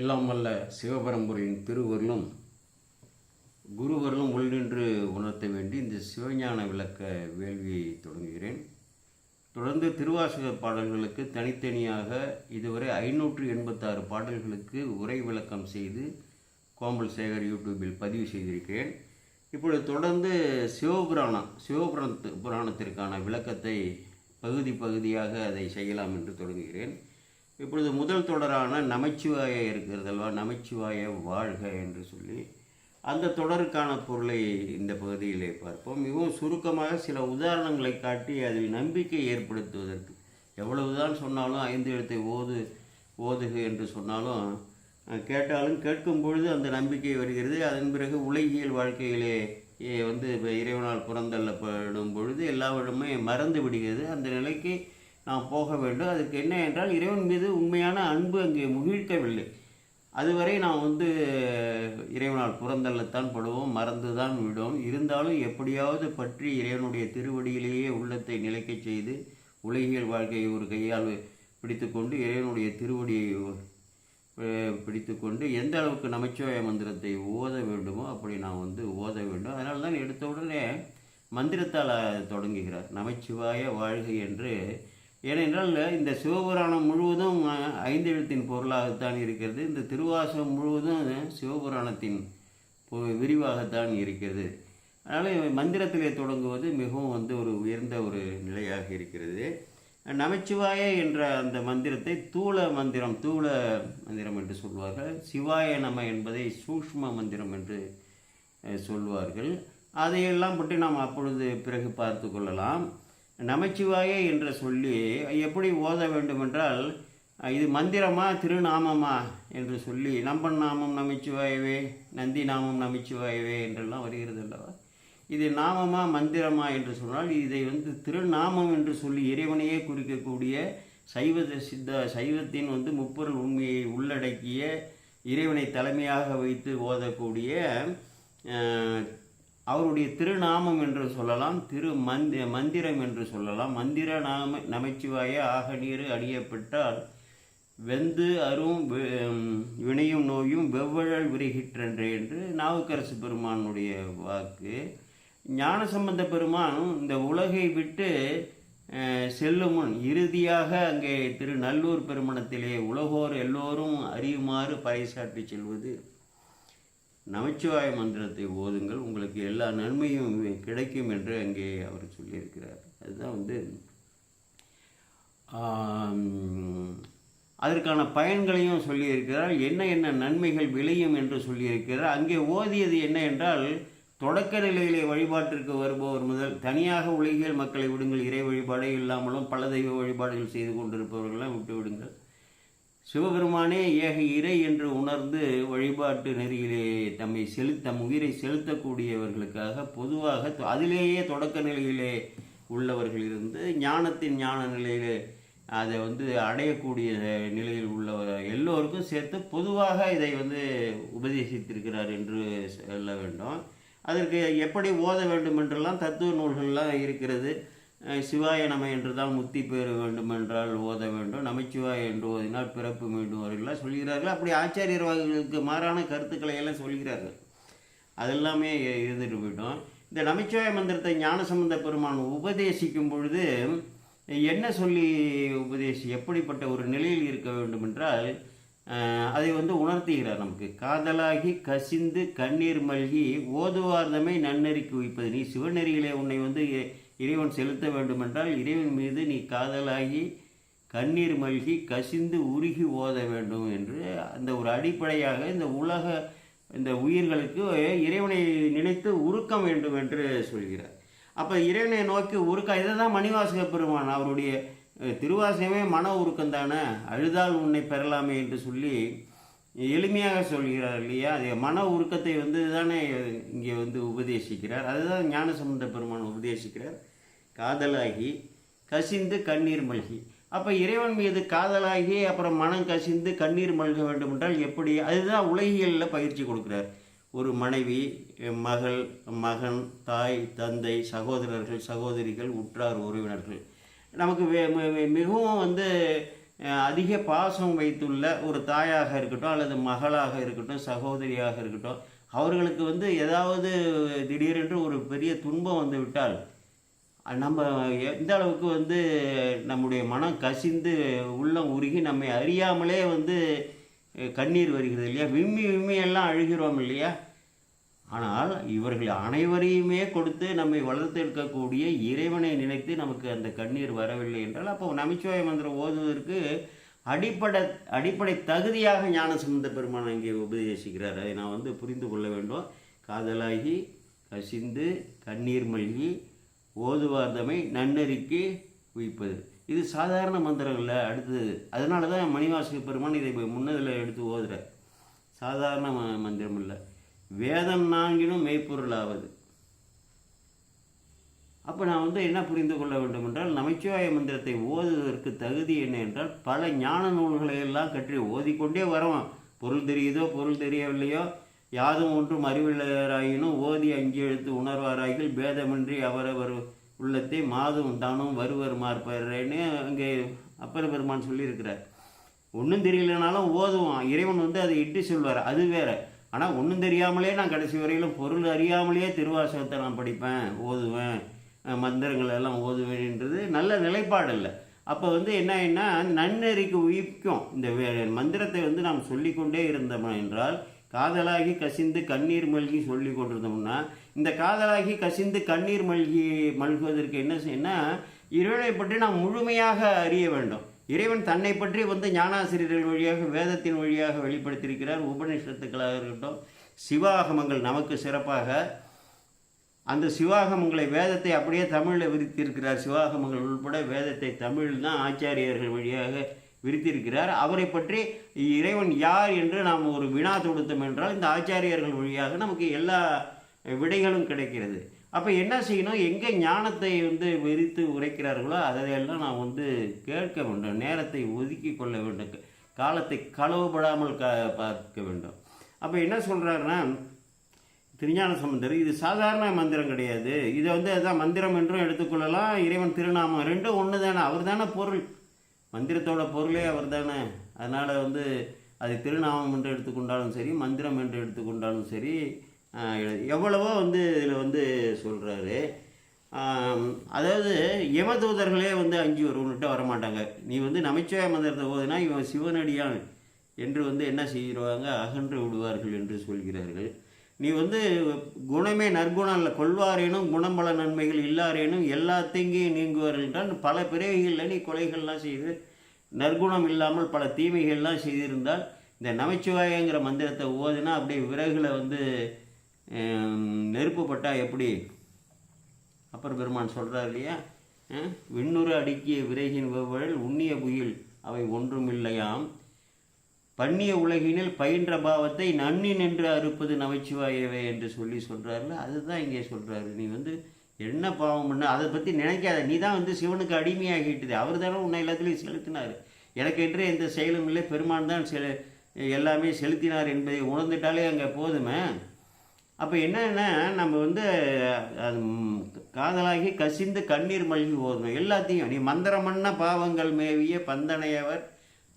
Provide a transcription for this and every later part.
எல்லாம் வல்ல சிவபரம்புரையின் திருவருளும் குருவருளும் உள்நின்று உணர்த்த வேண்டி இந்த சிவஞான விளக்க வேள்வியை தொடங்குகிறேன். தொடர்ந்து திருவாசக பாடல்களுக்கு தனித்தனியாக இதுவரை ஐநூற்று எண்பத்தாறு பாடல்களுக்கு உரை விளக்கம் செய்து கோம்பல் சேகர் யூடியூபில் பதிவு செய்திருக்கிறேன். இப்பொழுது தொடர்ந்து சிவபுராணம் சிவபுராணத்து புராணத்திற்கான விளக்கத்தை பகுதி பகுதியாக அதை செய்யலாம் என்று தொடங்குகிறேன். இப்பொழுது முதல் தொடரான நமச்சிவாய இருக்கிறதல்வா நமச்சிவாய வாழ்க என்று சொல்லி அந்த தொடருக்கான பொருளை இந்த பகுதியிலே பார்ப்போம். மிகவும் சுருக்கமாக சில உதாரணங்களை காட்டி அதில் நம்பிக்கை ஏற்படுத்துவதற்கு. எவ்வளவுதான் சொன்னாலும் ஐந்து எழுத்தை ஓது ஓதுக என்று சொன்னாலும் கேட்டாலும் கேட்கும் பொழுது அந்த நம்பிக்கை வருகிறது. அதன் பிறகு உலகியல் வாழ்க்கையிலே வந்து இப்ப இறைவனால் புறந்தள்ளப்படும் பொழுது எல்லாவற்றுமே மறந்து விடுகிறது. அந்த நிலைக்கு நாம் போக வேண்டும். அதுக்கு என்ன என்றால் இறைவன் மீது உண்மையான அன்பு அங்கே முகிழ்க்கவில்லை அதுவரை நாம் வந்து இறைவனால் புறந்தள்ளத்தான் படுவோம் மறந்து தான் விடுவோம். இருந்தாலும் எப்படியாவது பற்றி இறைவனுடைய திருவடியிலேயே உள்ளத்தை நிலைக்கச் செய்து உலகியல் வாழ்க்கையை ஒரு கையால் பிடித்துக்கொண்டு இறைவனுடைய திருவடியை பிடித்துக்கொண்டு எந்த அளவுக்கு நமச்சிவாய மந்திரத்தை ஓத வேண்டுமோ அப்படி நாம் வந்து ஓத வேண்டும். அதனால தான் எடுத்த உடனே மந்திரத்தால் தொடங்குகிறார். நமச்சிவாய வாழ்க என்று ஏனென்றால் இந்த சிவபுராணம் முழுவதும் ஐந்தெழுத்தின் ஐந்து எழுத்தின் பொருளாகத்தான் இருக்கிறது. இந்த திருவாசகம் முழுவதும் சிவபுராணத்தின் விரிவாகத்தான் இருக்கிறது. அதனால் மந்திரத்திலே தொடங்குவது மிகவும் வந்து ஒரு உயர்ந்த ஒரு நிலையாக இருக்கிறது. நமச்சிவாய என்ற அந்த மந்திரத்தை தூள மந்திரம் தூள மந்திரம் என்று சொல்வார்கள். சிவாய நம என்பதை சூக்ஷ்ம மந்திரம் என்று சொல்வார்கள். அதையெல்லாம் பற்றி நாம் அப்பொழுது பிறகு பார்த்து கொள்ளலாம். நமச்சிவாய என்ற சொல்லி எப்படி ஓத வேண்டுமென்றால் இது மந்திரமா திருநாமமா என்று சொல்லி நம்பன் நாமம் நமச்சிவாயவே நந்தி நாமம் நமச்சிவாயவே என்றெல்லாம் வருகிறது அல்லவா? இது நாமமா மந்திரமா என்று சொன்னால் இதை வந்து திருநாமம் என்று சொல்லி இறைவனையே குறிக்கக்கூடிய சைவ சித்த சைவத்தின் வந்து முப்பொருள் உண்மையை உள்ளடக்கிய இறைவனை தலைமையாக வைத்து ஓதக்கூடிய அவருடைய திருநாமம் என்று சொல்லலாம் திரு மந்தி மந்திரம் என்று சொல்லலாம். மந்திர நாம நமச்சிவாய ஆகநீர் அடியப்பட்டால் வெந்து அரும் வினையும் நோயும் வெவ்வழல் விரிகின்றன்றே என்று நாவுக்கரசு பெருமானுடைய வாக்கு. ஞானசம்பந்த பெருமான் இந்த உலகை விட்டு செல்லும் முன் இறுதியாக அங்கே திரு நல்லூர் பெருமணத்திலே உலகோர் எல்லோரும் அறியுமாறு பறைசாற்றி செல்வது. நமச்சிவாய மந்திரத்தை ஓதுங்கள். உங்களுக்கு எல்லா நன்மையும் கிடைக்கும் என்று அங்கே அவர் சொல்லியிருக்கிறார். அதுதான் வந்து அதற்கான பயன்களையும் சொல்லியிருக்கிறார். என்ன என்ன நன்மைகள் விளையும் என்று சொல்லியிருக்கிறார். அங்கே ஓதியது என்ன என்றால் தொடக்க நிலையிலே வழிபாட்டிற்கு வருபவர் முதல் தனியாக உலகியல் மக்களை விடுங்கள். இறை வழிபாடே இல்லாமலும் பல தெய்வ வழிபாடுகள் செய்து கொண்டிருப்பவர்களெல்லாம் விட்டு விடுங்கள். சிவபெருமானே ஏக இறை என்று உணர்ந்து வழிபாட்டு நெறியிலே தம்மை செலுத்த உயிரை செலுத்தக்கூடியவர்களுக்காக பொதுவாக அதிலேயே தொடக்க நிலையிலே உள்ளவர்கள் இருந்து ஞானத்தின் ஞான நிலையிலே அதை வந்து அடையக்கூடிய நிலையில் உள்ளவர் எல்லோருக்கும் சேர்த்து பொதுவாக இதை வந்து உபதேசித்திருக்கிறார் என்று சொல்ல வேண்டும். அதற்கு எப்படி ஓத வேண்டும் என்றெல்லாம் தத்துவ நூல்கள்லாம் இருக்கிறது. சிவாய நம என்று தான் முத்தி பெற வேண்டும் என்றால் ஓத வேண்டும். நமச்சிவாய என்று ஓதினால் பிறப்பு மீண்டும் வருகிறார் சொல்கிறார்கள். அப்படி ஆச்சாரியர் வகைகளுக்கு மாறான கருத்துக்களை எல்லாம் சொல்கிறார்கள். அதெல்லாமே இருந்துட்டு போயிட்டோம். இந்த நமச்சிவாய மந்திரத்தை ஞானசம்பந்த பெருமான் உபதேசிக்கும் பொழுது என்ன சொல்லி உபதேசி எப்படிப்பட்ட ஒரு நிலையில் இருக்க வேண்டும் என்றால் அதை வந்து உணர்த்துகிறார் நமக்கு. காதலாகி கசிந்து கண்ணீர் மல்கி ஓதுவார்தமை நன்னெறிக்கு வைப்பது. நீ சிவநெறியிலே உன்னை வந்து இறைவன் செலுத்த வேண்டுமென்றால் இறைவன் மீது நீ காதலாகி கண்ணீர் மல்கி கசிந்து உருகி ஓத வேண்டும் என்று அந்த ஒரு அடிப்படையாக இந்த உலக இந்த உயிர்களுக்கு இறைவனை நினைத்து உருக்கம் வேண்டும் என்று சொல்கிறார். அப்போ இறைவனை நோக்கி உருக்கம் இதை தான் மணிவாசக பெருமான் அவருடைய திருவாசகமே மன உருக்கம் தானே அழுதால் உன்னை பெறலாமே என்று சொல்லி எளிமையாக சொல்கிறார் இல்லையா? அது மன உருக்கத்தை வந்து தானே இங்கே வந்து உபதேசிக்கிறார். அதுதான் ஞானசம்பந்த பெருமான் உபதேசிக்கிறார். காதலாகி கசிந்து கண்ணீர் மல்கி. அப்போ இறைவன் மீது காதலாகி அப்புறம் மனம் கசிந்து கண்ணீர் மல்க வேண்டும் என்றால் எப்படி? அதுதான் உலகியலில் பயிற்சி கொடுக்குறார். ஒரு மனைவி மகள் மகன் தாய் தந்தை சகோதரர்கள் சகோதரிகள் உற்றார் உறவினர்கள். நமக்கு வே- மிகவும் வந்து அதிக பாசம் வைத்துள்ள ஒரு தாயாக இருக்கட்டும் அல்லது மகளாக இருக்கட்டும் சகோதரியாக இருக்கட்டும் அவர்களுக்கு வந்து ஏதாவது திடீரென்று ஒரு பெரிய துன்பம் வந்து விட்டால் நம்ம எந்த அளவுக்கு வந்து நம்முடைய மனம் கசிந்து உள்ளம் உருகி நம்மை அறியாமலே வந்து கண்ணீர் வருகிறது இல்லையா? விம்மி விம்மி எல்லாம் அழுகிறோம் இல்லையா? ஆனால் இவர்கள் அனைவரையுமே கொடுத்து நம்மை வளர்த்து எடுக்கக்கூடிய இறைவனை நினைத்து நமக்கு அந்த கண்ணீர் வரவில்லை என்றால் அப்போ நமச்சிவாய மந்திரம் ஓதுவதற்கு அடிப்படை அடிப்படை தகுதியாக ஞானசம்பந்த பெருமான் அங்கே உபதேசிக்கிறார். அதை நான் வந்து புரிந்து கொள்ள வேண்டும். காதலாகி கசிந்து கண்ணீர் மல்கி ஓதுவார்தமை நன்னறிக்கு உயிப்பது இது சாதாரண மந்திரங்கள்ல அடுத்தது அதனால தான் மணிவாசக பெருமான் இதை முன்னதில் எடுத்து ஓதுற சாதாரண ம- மந்திரம் இல்லை. வேதம் நான்கினும் மெய்ப்பொருளாவது. அப்போ நான் வந்து என்ன புரிந்து கொள்ள வேண்டும் என்றால் நமச்சிவாய மந்திரத்தை ஓதுவதற்கு தகுதி என்ன என்றால் பல ஞான நூல்களை எல்லாம் கற்றி ஓதிக்கொண்டே வரோம் பொருள் தெரியுதோ பொருள் தெரியவில்லையோ யாதும் ஒன்றும் அறிவில்லாராயினும் ஓதி அஞ்சு எழுத்து உணர்வாராய்கள் பேதமின்றி அவரவர் உள்ளத்தை மாதும் தானும் வருவர் மார்பறேன்னு அங்கே அப்பர் பெருமான் சொல்லியிருக்கிறார். ஒன்றும் தெரியலனாலும் ஓதுவான். இறைவன் வந்து அதை இட்டு சொல்வார். அது வேறு. ஆனால் ஒன்றும் தெரியாமலே நான் கடைசி வரையிலும் பொருள் அறியாமலேயே திருவாசகத்தை நான் படிப்பேன் ஓதுவேன் மந்திரங்கள் எல்லாம் ஓதுவேன்ன்றது நல்ல நிலைப்பாடு இல்லை. அப்போ வந்து என்னன்னா நன்னெறிக்கு உயிர்க்கும். இந்த வே- மந்திரத்தை வந்து நாம் சொல்லிக்கொண்டே இருந்தோம் என்றால் காதலாகி கசிந்து கண்ணீர் மல்கி சொல்லி கொண்டிருந்தோம்னா இந்த காதலாகி கசிந்து கண்ணீர் மல்கி மல்குவதற்கு என்ன செய்யணும்னா இறைவனை பற்றி நாம் முழுமையாக அறிய வேண்டும். இறைவன் தன்னை பற்றி வந்து ஞானாசிரியர்கள் வழியாக வேதத்தின் வழியாக வெளிப்படுத்தியிருக்கிறார். உபநிஷத்துக்களாக இருக்கட்டும் சிவாகமங்கள் நமக்கு சிறப்பாக. அந்த சிவாகமங்களை வேதத்தை அப்படியே தமிழில் விரித்திருக்கிறார். சிவாகமங்கள் உள்பட வேதத்தை தமிழில் தான் ஆச்சாரியர்கள் வழியாக விரித்திருக்கிறார். அவரை பற்றி இறைவன் யார் என்று நாம் ஒரு வினா தொடுத்தோம் என்றால் இந்த ஆச்சாரியர்கள் வழியாக நமக்கு எல்லா விடைகளும் கிடைக்கிறது. அப்போ என்ன செய்யணும்? எங்கே ஞானத்தை வந்து விரித்து உரைக்கிறார்களோ அதையெல்லாம் நான் வந்து கேட்க வேண்டும். நேரத்தை ஒதுக்கி கொள்ள வேண்டும். காலத்தை களவுபடாமல் க பார்க்க வேண்டும். அப்போ என்ன சொல்கிறாருன்னா திருஞான சம்பந்தர் இது சாதாரண மந்திரம் கிடையாது. இதை வந்து அதுதான் மந்திரம் என்றும் எடுத்துக்கொள்ளலாம் இறைவன் திருநாமம் ரெண்டும் ஒன்று தானே அவர் தானே பொருள். மந்திரத்தோட பொருளே அவர் தானே அதனால் வந்து அது திருநாமம் என்று எடுத்துக்கொண்டாலும் சரி மந்திரம் என்று எடுத்துக்கொண்டாலும் சரி எவ்வளவோ வந்து இதில் வந்து சொல்கிறாரு அதாவது யமதூதர்களே வந்து அஞ்சு வருவன்கிட்ட வரமாட்டாங்க. நீ வந்து நமச்சிவாய மந்திரத்தை போதுனா இவன் சிவனடியான் என்று வந்து என்ன செய்வாங்க? அகன்று விடுவார்கள் என்று சொல்கிறார்கள். நீ வந்து குணமே நற்குணம் இல்லை கொள்வாரேனும் குணம்பல நன்மைகள் இல்லாரேனும் எல்லா தீங்கையும் நீங்குவார்கள் என்றால் பல பிறவிகளில் நீ கொலைகள்லாம் செய்து நற்குணம் இல்லாமல் பல தீமைகள்லாம் செய்திருந்தால் இந்த நமச்சிவாயங்கிற மந்திரத்தை ஓதுனா அப்படியே விறகுல வந்து நெருப்பு எப்படி? அப்பர் பெருமான் சொல்கிறார் இல்லையா? விண்ணுறு அடுக்கிய விரைகின் வெவ்வழல் உண்ணிய புயில் அவை ஒன்றுமில்லையாம். பண்ணிய உலகினில் பயின்ற பாவத்தை நன்னி நின்று அறுப்பது நமச்சிவாயவே என்று சொல்லி சொல்கிறாருல அதுதான் இங்கே சொல்கிறாரு நீ வந்து என்ன பாவம் பண்ண அதை பற்றி நினைக்காத. நீ தான் வந்து சிவனுக்கு அடிமையாகிட்டுது. அவர் தானே உன்னை எல்லாத்துலேயும் செலுத்தினார். எனக்கு என்று எந்த செயலும் இல்லை. பெருமான் தான் செலு எல்லாமே செலுத்தினார் என்பதை உணர்ந்துட்டாலே அங்கே போதுமே. அப்போ என்னன்னா நம்ம வந்து காதலாகி கசிந்து கண்ணீர் மல்கி ஓதணும் எல்லாத்தையும் நீ மந்திரமன்ன பாவங்கள் மேவிய பந்தனையவர்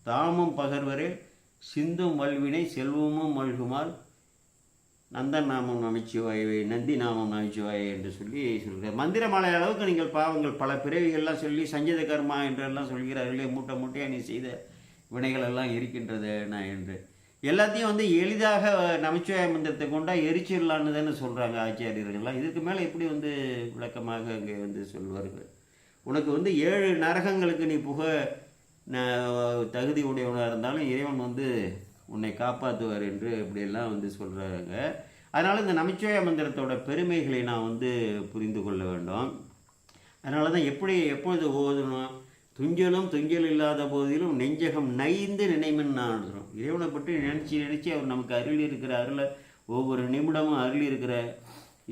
தாமும் பகர்வரே சிந்தும் வல்வினை செல்வமும் மல்குமால் நந்தன் நாமம் நமச்சிவாயவே நந்தி நாமம் நமச்சிவாயே என்று சொல்லி சொல்கிறார். மந்திரமாலை அளவுக்கு நீங்கள் பாவங்கள் பல பிறவிகள்லாம் சொல்லி சஞ்சீத கர்மா என்றெல்லாம் சொல்கிறார்களே மூட்டை மூட்டையாக நீ செய்த வினைகளெல்லாம் இருக்கின்றது நான் என்று. எல்லாத்தையும் வந்து எளிதாக நமச்சிவாய மந்திரத்தை கொண்டா எரிச்சிடலான்னு தானே சொல்கிறாங்க ஆச்சாரியர்கள்லாம் இதுக்கு மேலே எப்படி வந்து விளக்கமாக இங்கே வந்து சொல்வார்கள்? உனக்கு வந்து ஏழு நரகங்களுக்கு நீ புக ந- தகுதி உடையவனாக இருந்தாலும் இறைவன் வந்து உன்னை காப்பாற்றுவார் என்று இப்படியெல்லாம் வந்து சொல்கிறாங்க அதனால் இந்த நமச்சிவாய மந்திரத்தோட பெருமைகளை நான் வந்து புரிந்து கொள்ள வேண்டும். அதனால தான் எப்படி எப்பொழுது ஓதணும்? துஞ்சலும் துஞ்சல் இல்லாத போதிலும் நெஞ்சகம் நைந்து நினைமன் நாடுறோம் இறைவனை பற்றி நினச்சி நினச்சி அவர் நமக்கு அருள் இருக்கிற அருளை ஒவ்வொரு நிமிடமும் அருள் இருக்கிற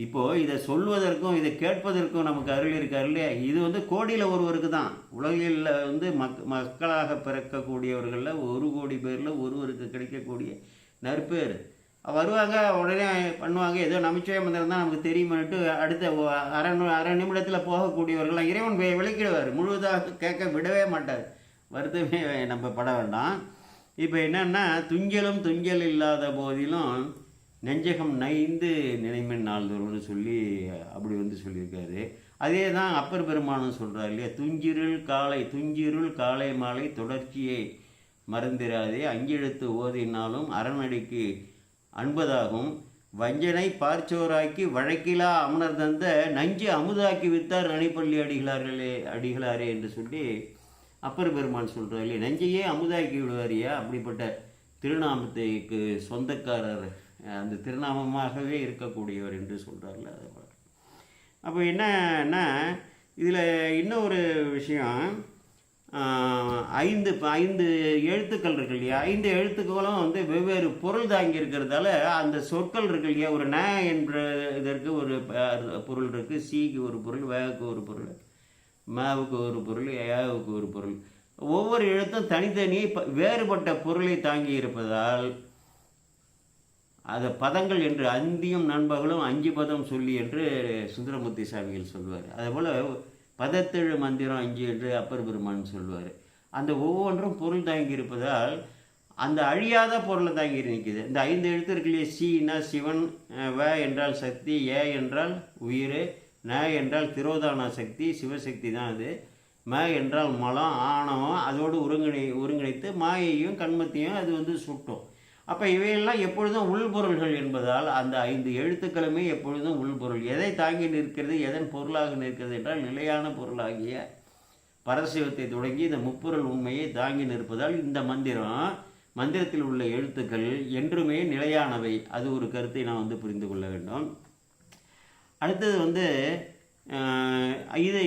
இப்போது இதை சொல்வதற்கும் இதை கேட்பதற்கும் நமக்கு அருள் இருக்கார் இல்லையா? இது வந்து கோடியில் ஒருவருக்கு தான். உலகில் வந்து மக் மக்களாக பிறக்கக்கூடியவர்களில் ஒரு கோடி பேரில் ஒருவருக்கு கிடைக்கக்கூடிய நற்பேர். வருவாங்க உடனே பண்ணுவாங்க. ஏதோ நம்பிச்சை மந்திரம் தான் நமக்கு தெரியுமான்ட்டு அடுத்த அரை அரை நிமிடத்தில் போகக்கூடியவர்களாம் இறைவன் விளக்கிடுவார். முழுவதாக கேட்க விடவே மாட்டார். வருத்தமே நம்ம பட வேண்டாம். இப்போ என்னென்னா துஞ்சலும் துஞ்சல் இல்லாத போதிலும் நெஞ்சகம் நைந்து நினைமின் நாள்தோறும்னு சொல்லி அப்படி வந்து சொல்லியிருக்காரு. அதே தான் அப்பர் பெருமானும் சொல்கிறார் இல்லையா? துஞ்சிருள் காலை துஞ்சிருள் காலை மாலை தொடர்ச்சியை மறந்திராதே. அஞ்செழுத்து ஓதினாலும் அரணடிக்கு அன்பதாகும். வஞ்சனை பார்ச்சோராக்கி வழக்கிலா அமனர் தந்த நஞ்சு அமுதாக்கி வித்தார் நனிப்பள்ளி அடிகளார்களே அடிகளாரே என்று சொல்லி அப்பர் பெருமான் சொல்கிறார் இல்லையா நஞ்சையே அமுதாக்கி விடுவாரியா? அப்படிப்பட்ட திருநாமத்துக்கு சொந்தக்காரர் அந்த திருநாமமாகவே இருக்கக்கூடியவர் என்று சொல்கிறார்ல அதை அப்போ என்னன்னா இதில் இன்னொரு விஷயம் ஐந்து ஐந்து எழுத்துக்கள் இருக்கு இல்லையா? ஐந்து எழுத்துக்களும் வந்து வெவ்வேறு பொருள் தாங்கி இருக்கிறதால அந்த சொற்கள் இருக்கு இல்லையா? ஒரு ந என்ற இதற்கு ஒரு பொருள் இருக்குது சிக்கு ஒரு பொருள் வேவுக்கு ஒரு பொருள். மாவுக்கு ஒரு பொருள் ஏவுக்கு ஒரு பொருள். ஒவ்வொரு எழுத்தும் தனித்தனி வேறுபட்ட பொருளை தாங்கி இருப்பதால் அதை பதங்கள் என்று அந்தியும் நண்பர்களும் அஞ்சு பதம் சொல்லி என்று சுந்தரமூர்த்தி சாமிகள் சொல்வார். அதேபோல் பதத்தெழு மந்திரம் அஞ்சு என்று அப்பர் பெருமான் சொல்வார். அந்த ஒவ்வொன்றும் பொருள் தாங்கி இருப்பதால் அந்த அழியாத பொருளை தாங்கி நிற்கிது. இந்த ஐந்து எழுத்து இருக்கலையே சீனா சிவன் வ என்றால் சக்தி ஏ என்றால் உயிர் ந என்றால் திரோதான சக்தி சிவசக்தி தான் அது. ம என்றால் மலம் ஆணவம் அதோடு ஒருங்கிணை ஒருங்கிணைத்து மாயையும் கண்மத்தையும் அது வந்து சுட்டும். அப்போ இவையெல்லாம் எப்பொழுதும் உள்பொருள்கள் என்பதால் அந்த ஐந்து எழுத்துக்களுமே எப்பொழுதும் உள்பொருள் எதை தாங்கி நிற்கிறது எதன் பொருளாக நிற்கிறது என்றால் நிலையான பொருளாகிய பரசிவத்தை தொடங்கி இந்த முப்பொருள் உண்மையை தாங்கி நிற்பதால் இந்த மந்திரம் மந்திரத்தில் உள்ள எழுத்துக்கள் என்றுமே நிலையானவை. அது ஒரு கருத்தை நான் வந்து புரிந்து கொள்ள வேண்டும். அடுத்தது வந்து இதை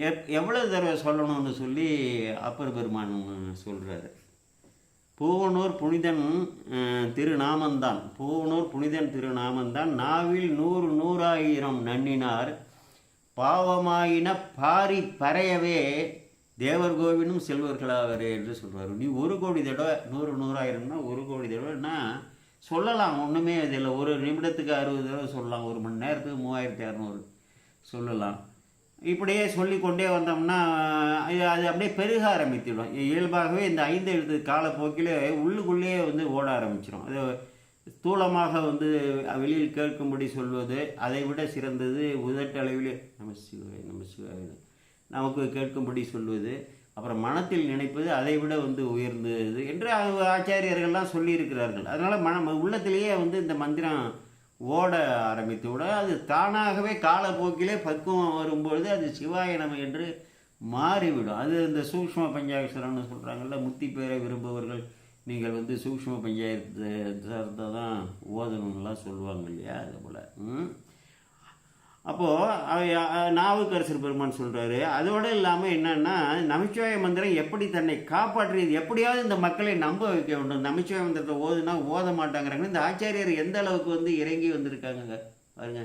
எப்- எவ்வளவு தடவை சொல்லணும்னு சொல்லி அப்பர் பெருமான் சொல்கிறாரு பூவனூர் புனிதன் திருநாமந்தான். பூவனூர் புனிதன் திருநாமந்தான். நாவில் நூறு நூறாயிரம் நன்னினார். பாவமாயின பாரி பறையவே தேவர் கோவிலும் செல்வர்களாவரே என்று சொல்வார் நீ ஒரு கோடி தடவை நூறு நூறாயிரம்னா ஒரு கோடி தடவைன்னா சொல்லலாம் ஒன்றுமே இதில் ஒரு நிமிடத்துக்கு அறுபது தடவை சொல்லலாம். ஒரு மணி நேரத்துக்கு மூவாயிரத்தி இரநூறு சொல்லலாம். இப்படியே சொல்லிக்கொண்டே வந்தோம்னா அது அது அப்படியே பெருக ஆரம்பித்திடும். இயல்பாகவே இந்த ஐந்து எழுத்து காலப்போக்கிலே உள்ளுக்குள்ளேயே வந்து ஓட ஆரம்பிச்சிடும் அது ஸ்தூலமாக வந்து வெளியில் கேட்கும்படி சொல்வது அதை விட சிறந்தது உதட்டளவிலே நம சிவாய நம சிவாய நமக்கு கேட்கும்படி சொல்வது அப்புறம் மனத்தில் நினைப்பது அதை விட வந்து உயர்ந்தது என்று ஆச்சாரியர்கள்லாம் சொல்லியிருக்கிறார்கள். அதனால் மன உள்ளத்திலேயே வந்து இந்த மந்திரம் ஓட ஆரம்பித்து விட அது தானாகவே காலப்போக்கிலே பக்குவம் வரும்பொழுது அது சிவாய என்று மாறிவிடும். அது இந்த சூக்ஷ்ம பஞ்சாயசரம்னு சொல்கிறாங்கல்ல முத்தி பேரை விரும்புபவர்கள் நீங்கள் வந்து சூக்ஷ்ம பஞ்சாயத்து சார்ந்த தான் ஓதணும்லாம் சொல்லுவாங்க இல்லையா அது போல். ம்? அப்போது நாவுக்கரசர் பெருமான் சொல்கிறாரு அதோடு இல்லாமல் என்னென்னா நமச்சிவாய மந்திரம் எப்படி தன்னை காப்பாற்றியது எப்படியாவது இந்த மக்களை நம்ப வைக்க வேண்டும். நமச்சிவாய மந்திரத்தை ஓதுனா ஓத மாட்டாங்கிறாங்க. இந்த ஆச்சாரியர் எந்த அளவுக்கு வந்து இறங்கி வந்திருக்காங்க பாருங்க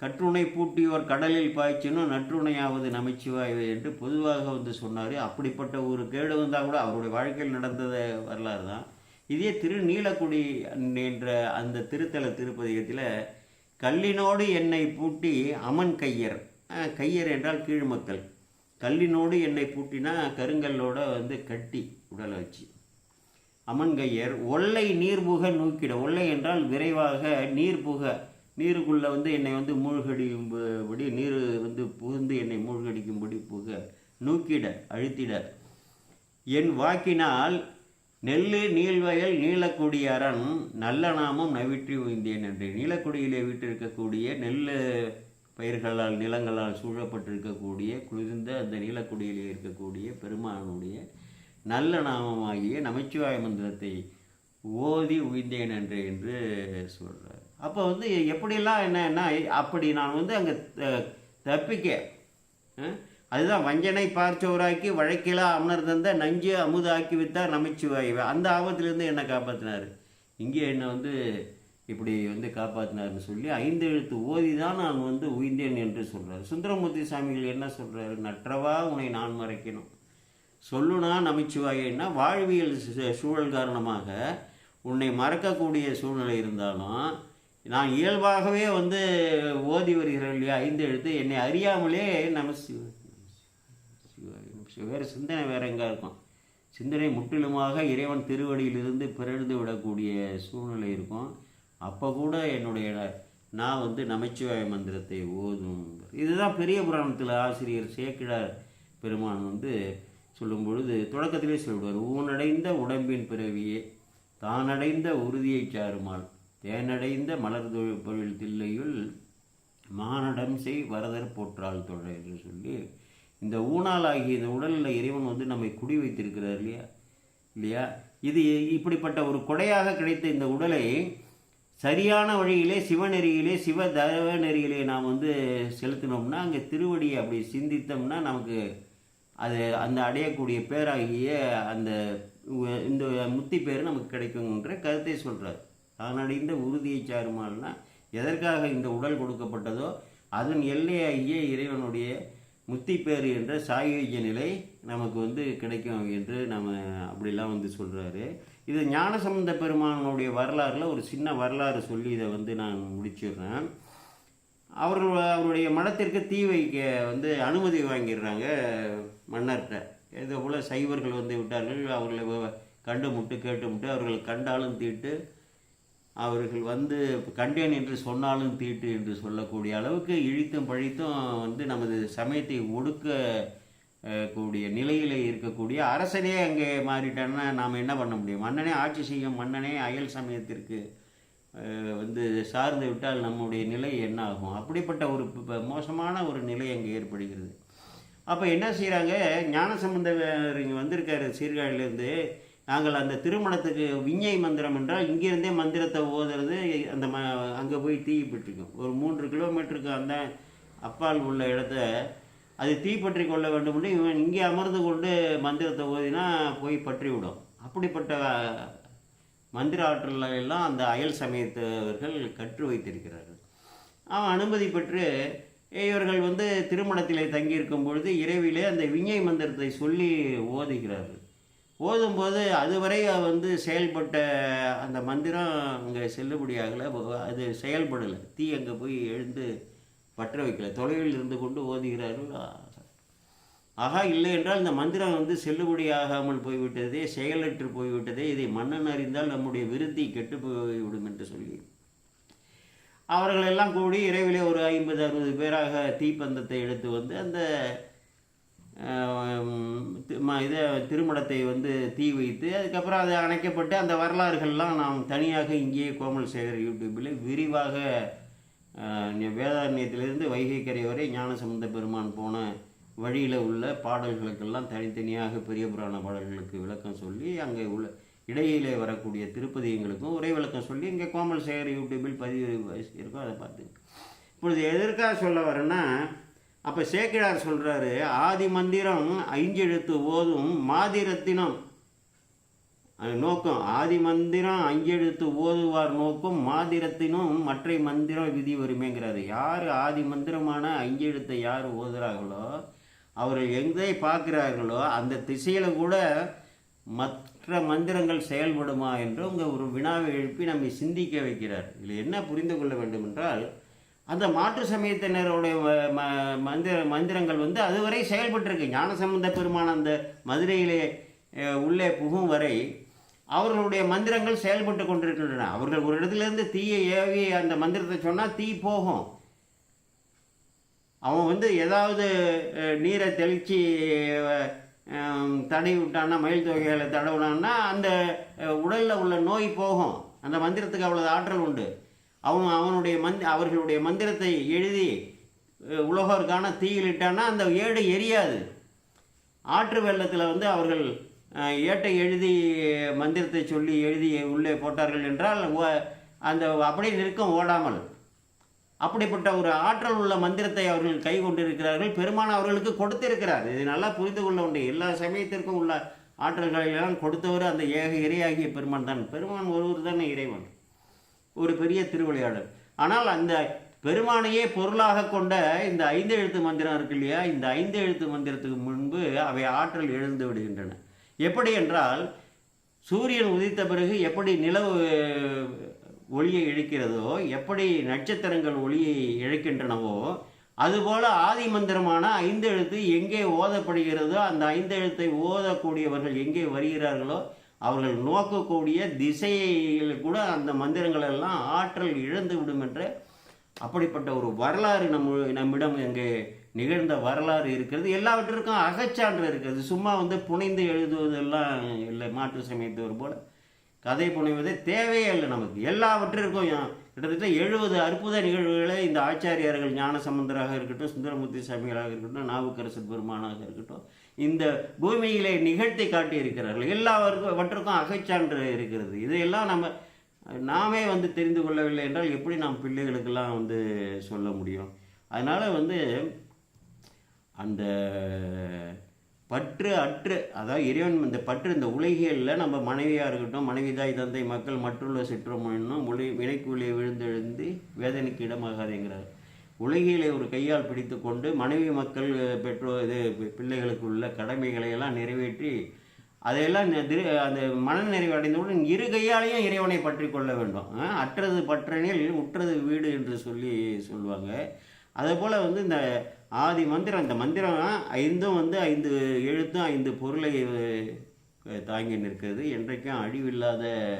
கற்றுணை பூட்டியோர் கடலில் பாய்ச்சினும் நற்றுணையாவது நமச்சிவாயவே என்று பொதுவாக வந்து சொன்னார். அப்படிப்பட்ட ஒரு கேடு வந்தால் கூட அவருடைய வாழ்க்கையில் நடந்தத வரலாறு தான். இதே திரு நீலக்குடி என்ற அந்த திருத்தல திருப்பதிகத்தில் கல்லினோடு என்னை பூட்டி அமன் கையர். கையர் என்றால் கீழ்மக்கள் கல்லினோடு என்னை பூட்டினா கருங்கல்லோட வந்து கட்டி உடலை வச்சு. அமன்கையர் ஒல்லை நீர்புக நூக்கிட. ஒல்லை என்றால் விரைவாக நீர் புக நீருக்குள்ளே வந்து என்னை வந்து மூழ்கடிக்கும்படி நீர் வந்து புகுந்து என்னை மூழ்கடிக்கும்படி புக. நூக்கிட அழுத்திட. என் வாக்கினால் நெல்லு நீள்வயல் நீலக்குடி அரண் நல்ல நாமம் நவிற்றி உய்ந்தேன் என்று. நீலக்குடியிலே விட்டிருக்கக்கூடிய நெல் பயிர்களால் நிலங்களால் சூழப்பட்டிருக்கக்கூடிய குளிர்ந்த அந்த நீலக்குடியிலே இருக்கக்கூடிய பெருமானுடைய நல்ல நாமமாகிய நமச்சிவாய மந்திரத்தை ஓதி உய்ந்தேன் என்று என்று சொல்கிறார் அப்போ வந்து எப்படிலாம் என்னன்னா அப்படி நான் வந்து அங்கே தப்பிக்க அதுதான் வஞ்சனை பார்ச்சோராக்கி வழக்கிலா அமர் தந்த நஞ்சு அமுதாக்கி வித்தார் நமச்சிவாயவை. அந்த ஆபத்திலேருந்து என்னை காப்பாற்றினார் இங்கே என்னை வந்து இப்படி வந்து காப்பாற்றினார்னு சொல்லி ஐந்து எழுத்து ஓதி தான் நான் வந்து உயிர்ந்தேன் என்று சொல்கிறார் சுந்தரமூர்த்தி சாமிகள் என்ன சொல்கிறாரு நற்றவா உன்னை நான் மறைக்கணும். சொல்லுனா நமச்சிவாயன்னா வாழ்வியல் சு- சூழல் காரணமாக உன்னை மறக்கக்கூடிய சூழ்நிலை இருந்தாலும் நான் இயல்பாகவே வந்து ஓதி வருகிறேன் இல்லையா? ஐந்து எழுத்து என்னை அறியாமலே நமசிவாய் வேறு சிந்தனை வேறு எங்கே இருக்கும்? சிந்தனை முற்றிலுமாக இறைவன் திருவடியிலிருந்து பிறழ்ந்து விடக்கூடிய சூழ்நிலை இருக்கும். அப்போ கூட என்னுடைய நான் வந்து நமச்சிவாய மந்திரத்தை ஓதும். இதுதான் பெரிய புராணத்தில் ஆசிரியர் சேக்கிழார் பெருமான் வந்து சொல்லும் பொழுது தொடக்கத்திலே சொல்லிவிடுவார் ஊனடைந்த உடம்பின் பிறவியே தானடைந்த உறுதியை சாருமாள் தேனடைந்த மலர் தொழில் பொருள் தில்லையுள் மானடம் செய் வரதர் போற்றாள் தொழ என்று சொல்லி இந்த ஊனாலாகிய இந்த உடலில் இறைவன் வந்து நம்மை குடி வைத்திருக்கிறார் இல்லையா? இல்லையா? இது இப்படிப்பட்ட ஒரு கொடையாக கிடைத்த இந்த உடலை சரியான வழியிலே சிவநெறியிலே சிவ தவ நெறியிலே நாம் வந்து செலுத்தினோம்னா அங்கே திருவடியை அப்படி சிந்தித்தோம்னா நமக்கு அது அந்த அடையக்கூடிய பேராகிய அந்த இந்த முத்தி பேர் நமக்கு கிடைக்குங்கிற கருத்தை சொல்கிறார் தான் உறுதியை சாருமானால் எதற்காக இந்த உடல் கொடுக்கப்பட்டதோ அதன் எல்லையாகிய இறைவனுடைய முத்திப்பேறு என்ற சாயுஜ நிலை நமக்கு வந்து கிடைக்கும் என்று நம்ம அப்படிலாம் வந்து சொல்கிறாரு இது ஞானசம்பந்த பெருமானுடைய வரலாறுல ஒரு சின்ன வரலாறு சொல்லி இதை வந்து நான் முடிச்சிடுறேன். அவர்கள் அவருடைய மனத்திற்கு தீ வைக்க வந்து அனுமதி வாங்கிடுறாங்க மன்னர்கிட்ட. இதே போல் சைவர்கள் வந்து விட்டார்கள். அவர்களை கண்டு முட்டு கேட்டு முட்டு அவர்கள் கண்டாலும் தீட்டு அவர்கள் வந்து கண்டேன் என்று சொன்னாலும் தீட்டு என்று சொல்லக்கூடிய அளவுக்கு இழித்தும் பழித்தும் வந்து நமது சமயத்தை ஒடுக்க கூடிய நிலையில் இருக்கக்கூடிய அரசனே அங்கே மாறிட்டான்னா நாம் என்ன பண்ண முடியும்? மன்னனே ஆட்சி செய்யும் மன்னனே அயல் சமயத்திற்கு வந்து சார்ந்து விட்டால் நம்முடைய நிலை என்ன ஆகும் அப்படிப்பட்ட ஒரு மோசமான ஒரு நிலை அங்கே ஏற்படுகிறது. அப்போ என்ன செய்கிறாங்க ஞானசம்பந்தர் இங்கே வந்திருக்காரு சீர்காழிலேருந்து நாங்கள் அந்த திருமணத்துக்கு விஞ்ஞை மந்திரம் என்றால் இங்கேருந்தே மந்திரத்தை ஓதுறது அந்த ம அங்கே போய் தீப்பற்றிக்கும் ஒரு மூன்று கிலோமீட்டருக்கு அந்த அப்பால் உள்ள இடத்த அது தீப்பற்றி கொள்ள வேண்டும் என்று இவன் இங்கே அமர்ந்து கொண்டு மந்திரத்தை ஓதினா போய் பற்றி விடும் அப்படிப்பட்ட மந்திர ஆற்றலையெல்லாம் அந்த அயல் சமயத்தவர்கள் கற்று வைத்திருக்கிறார்கள். அவன் அனுமதி பெற்று இவர்கள் வந்து திருமணத்திலே தங்கியிருக்கும் பொழுது இரவிலே அந்த விஞ்ஞை மந்திரத்தை சொல்லி ஓதுகிறார்கள். ஓதும்போது அதுவரை வந்து செயல்பட்ட அந்த மந்திரம் அங்கே செல்லுபடியாகலை அது செயல்படலை. தீ அங்கே போய் எழுந்து பற்ற வைக்கல. தொலைவில் இருந்து கொண்டு ஓதுகிறார்கள். ஆகா இல்லை என்றால் இந்த மந்திரம் வந்து செல்லுபடியாகாமல் போய்விட்டதே செயலற்று போய்விட்டதே இதை மன்னன் அறிந்தால் நம்முடைய விருத்தி கெட்டு போய்விடும் என்று சொல்லி. அவர்களெல்லாம் கூடி இரவிலே ஒரு ஐம்பது அறுபது பேராக தீப்பந்தத்தை எடுத்து வந்து அந்த இதை திருமணத்தை வந்து தீ வைத்து அதுக்கப்புறம் அது அணைக்கப்பட்டு அந்த வரலாறுகள்லாம் நாம் தனியாக இங்கேயே கோமல் சேகர் யூடியூப்பில் விரிவாக வேதாரண்யத்திலிருந்து வைகை கரை வரை ஞானசம்பந்த பெருமான் போன வழியில் உள்ள பாடல்களுக்கெல்லாம் தனித்தனியாக பெரிய புராண பாடல்களுக்கு விளக்கம் சொல்லி அங்கே உள்ள இடையிலே வரக்கூடிய திருப்பதியங்களுக்கும் ஒரே விளக்கம் சொல்லி இங்கே கோமல் சேகர் யூடியூபில் பதிவு இருக்கும் அதை பார்த்து இப்பொழுது எதற்காக சொல்ல வரேன்னா அப்போ சேக்கிழார் சொல்கிறாரு ஆதி மந்திரம் ஐஞ்செழுத்து ஓதும் மாதிரத்தினம். நோக்கம். ஆதி மந்திரம் அஞ்செழுத்து ஓதுவார் நோக்கம் மாதிரத்தினும் மற்ற மந்திரம் விதி வருமேங்கிறாரு. யார் ஆதி மந்திரமான அஞ்செழுத்தை யார் ஓதுகிறார்களோ அவர்கள் எங்கே பார்க்குறார்களோ அந்த திசையில் கூட மற்ற மந்திரங்கள் செயல்படுமா என்று உங்கள் ஒரு வினாவை எழுப்பி நம்மை சிந்திக்க வைக்கிறார். இதில் என்ன புரிந்து கொள்ள வேண்டும் என்றால் அந்த மாற்று சமயத்தினருடைய ம- மந்திர மந்திரங்கள் வந்து அதுவரை செயல்பட்டிருக்கு. ஞானசம்பந்த பெருமான அந்த மதுரையிலே உள்ளே புகும் வரை அவர்களுடைய மந்திரங்கள் செயல்பட்டு கொண்டிருக்கின்றன. அவர்கள் ஒரு இடத்துலேருந்து தீயை ஏவி அந்த மந்திரத்தை சொன்னால் தீ போகும். அவன் வந்து ஏதாவது நீரை தெளித்து தடவி விட்டான்னா மயில் தொகைகளை தடவினான்னா அந்த உடலில் உள்ள நோய் போகும். அந்த மந்திரத்துக்கு அவ்வளோ ஆற்றல் உண்டு. அவன் அவனுடைய மந்த் அவர்களுடைய மந்திரத்தை எழுதி உலகோருக்கான தீயிலிட்டான்னா அந்த ஏடு எரியாது. ஆற்று வெள்ளத்தில் வந்து அவர்கள் ஏட்டை எழுதி மந்திரத்தை சொல்லி எழுதி உள்ளே போட்டார்கள் என்றால் ஓ- அந்த அப்படியே நிற்கும் ஓடாமல். அப்படிப்பட்ட ஒரு ஆற்றல் உள்ள மந்திரத்தை அவர்கள் கை கொண்டிருக்கிறார்கள். பெருமான் அவர்களுக்கு கொடுத்திருக்கிறார். இது நல்லா புரிந்து கொள்ள வேண்டும் எல்லா சமயத்திற்கும் உள்ள ஆற்றல்களெல்லாம் கொடுத்தவர் அந்த ஏக இறையாகிய பெருமான் தான். பெருமான் ஒருவர் தானே இறைவன். ஒரு பெரிய திருவிளையாடல். ஆனால் அந்த பெருமானையே பொருளாக கொண்ட இந்த ஐந்து எழுத்து மந்திரம் இருக்கு இல்லையா? இந்த ஐந்து எழுத்து மந்திரத்துக்கு முன்பு அவை ஆற்றல் எழுந்து விடுகின்றன. எப்படி என்றால் சூரியன் உதித்த பிறகு எப்படி நிலவு ஒளியை இழுக்கிறதோ எப்படி நட்சத்திரங்கள் ஒளியை இழக்கின்றனவோ அதுபோல ஆதி மந்திரமான ஐந்து எழுத்து எங்கே ஓதப்படுகிறதோ அந்த ஐந்து எழுத்தை ஓதக்கூடியவர்கள் எங்கே வருகிறார்களோ அவர்கள் நோக்கக்கூடிய திசையில் கூட அந்த மந்திரங்கள் எல்லாம் ஆற்றல் இழந்து விடும் என்ற அப்படிப்பட்ட ஒரு வரலாறு நம்ம நம்மிடம் இங்கே நிகழ்ந்த வரலாறு இருக்கிறது. எல்லாவற்றிற்கும் அகச்சான்று இருக்கிறது. சும்மா வந்து புனைந்து எழுதுவதெல்லாம் இல்லை மாற்று சமயத்தவர் போல. கதை புனைவதே தேவையே இல்லை நமக்கு. எல்லாவற்றிற்கும் கிட்டத்தட்ட எழுபது அற்புத நிகழ்வுகளை இந்த ஆச்சாரியார்கள் ஞான சம்பந்தராக இருக்கட்டும் சுந்தரமூர்த்தி சாமிகளாக இருக்கட்டும் நாவுக்கரசர் பெருமானாக இருக்கட்டும் இந்த பூமியிலே நிகழ்த்தி காட்டி இருக்கிறார்கள் எல்லாவற்றுக்கும் அகைச்சான்று இருக்கிறது. இதையெல்லாம் நம்ம நாமே வந்து தெரிந்து கொள்ளவில்லை என்றால் எப்படி நாம் பிள்ளைகளுக்கெல்லாம் வந்து சொல்ல முடியும்? அதனால் வந்து அந்த பற்று அற்று அதாவது இறைவன் இந்த பற்று இந்த உலகியலில் நம்ம மனைவியாக இருக்கட்டும் மனைவி தாய் தந்தை மக்கள் மற்றுள்ள சிற்றம் இன்னும் உலி வினைக்குள்ளே விழுந்தெழுந்து வேதனைக்கு இடமாகாதேங்கிறார் உலகியலை ஒரு கையால் பிடித்து கொண்டு மனைவி மக்கள் பெற்றோர் இது பி- பிள்ளைகளுக்கு உள்ள கடமைகளை எல்லாம் நிறைவேற்றி அதையெல்லாம் திரு அந்த மனநிறைவு அடைந்தவுடன் இரு கையாலையும் இறைவனை பற்றி கொள்ள வேண்டும். அற்றது பற்றனில் உற்றது வீடு என்று சொல்லி சொல்லுவாங்க. அதே போல் வந்து இந்த ஆதி மந்திரம் இந்த மந்திரம் ஐந்தும் வந்து ஐந்து எழுத்தும் ஐந்து பொருளை தாங்கி நிற்கிறது. என்றைக்கும் அழிவில்லாத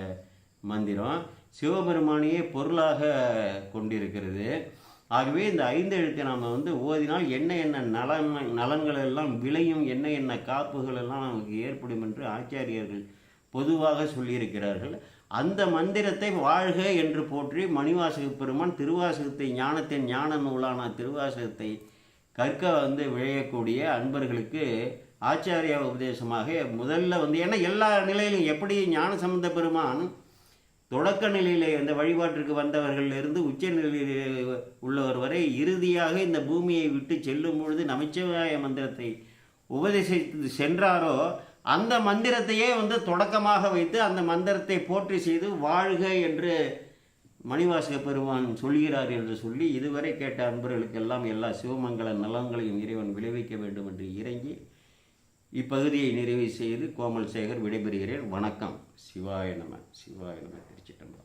மந்திரம். சிவபெருமானையே பொருளாக கொண்டிருக்கிறது. ஆகவே இந்த ஐந்து எழுத்தை நாம் வந்து ஓதினால் என்ன என்ன நலன் நலன்கள் எல்லாம் விளையும் என்ன என்ன காப்புகள் எல்லாம் நமக்கு ஏற்படும் என்று ஆச்சாரியர்கள் பொதுவாக சொல்லியிருக்கிறார்கள். அந்த மந்திரத்தை வாழ்க என்று போற்றி மணிவாசக பெருமான் திருவாசகத்தை ஞானத்தின் ஞான நூலான திருவாசகத்தை கற்க வந்து விளையக்கூடிய அன்பர்களுக்கு ஆச்சாரிய உபதேசமாக முதல்ல வந்து ஏன்னா எல்லா நிலையிலும் எப்படி ஞான சம்பந்த பெருமான் தொடக்க நிலையிலே அந்த வழிபாட்டிற்கு வந்தவர்களிலிருந்து உச்ச நிலையில் உள்ளவர் வரை இறுதியாக இந்த பூமியை விட்டு செல்லும் பொழுது நமச்சிவாய மந்திரத்தை உபதேசித்து சென்றாரோ அந்த மந்திரத்தையே வந்து தொடக்கமாக வைத்து அந்த மந்திரத்தை போற்றி செய்து வாழ்க என்று மணிவாசக பெருமான் சொல்கிறார் என்று சொல்லி இதுவரை கேட்ட அன்பர்களுக்கெல்லாம் எல்லா சிவமங்கல நலன்களையும் இறைவன் விளைவிக்க வேண்டும் என்று இறங்கி இப்பகுதியை நிறைவு செய்து கோமல் சேகர் விடைபெறுகிறேன். வணக்கம். சிவாய நம சிவாய நம. chicken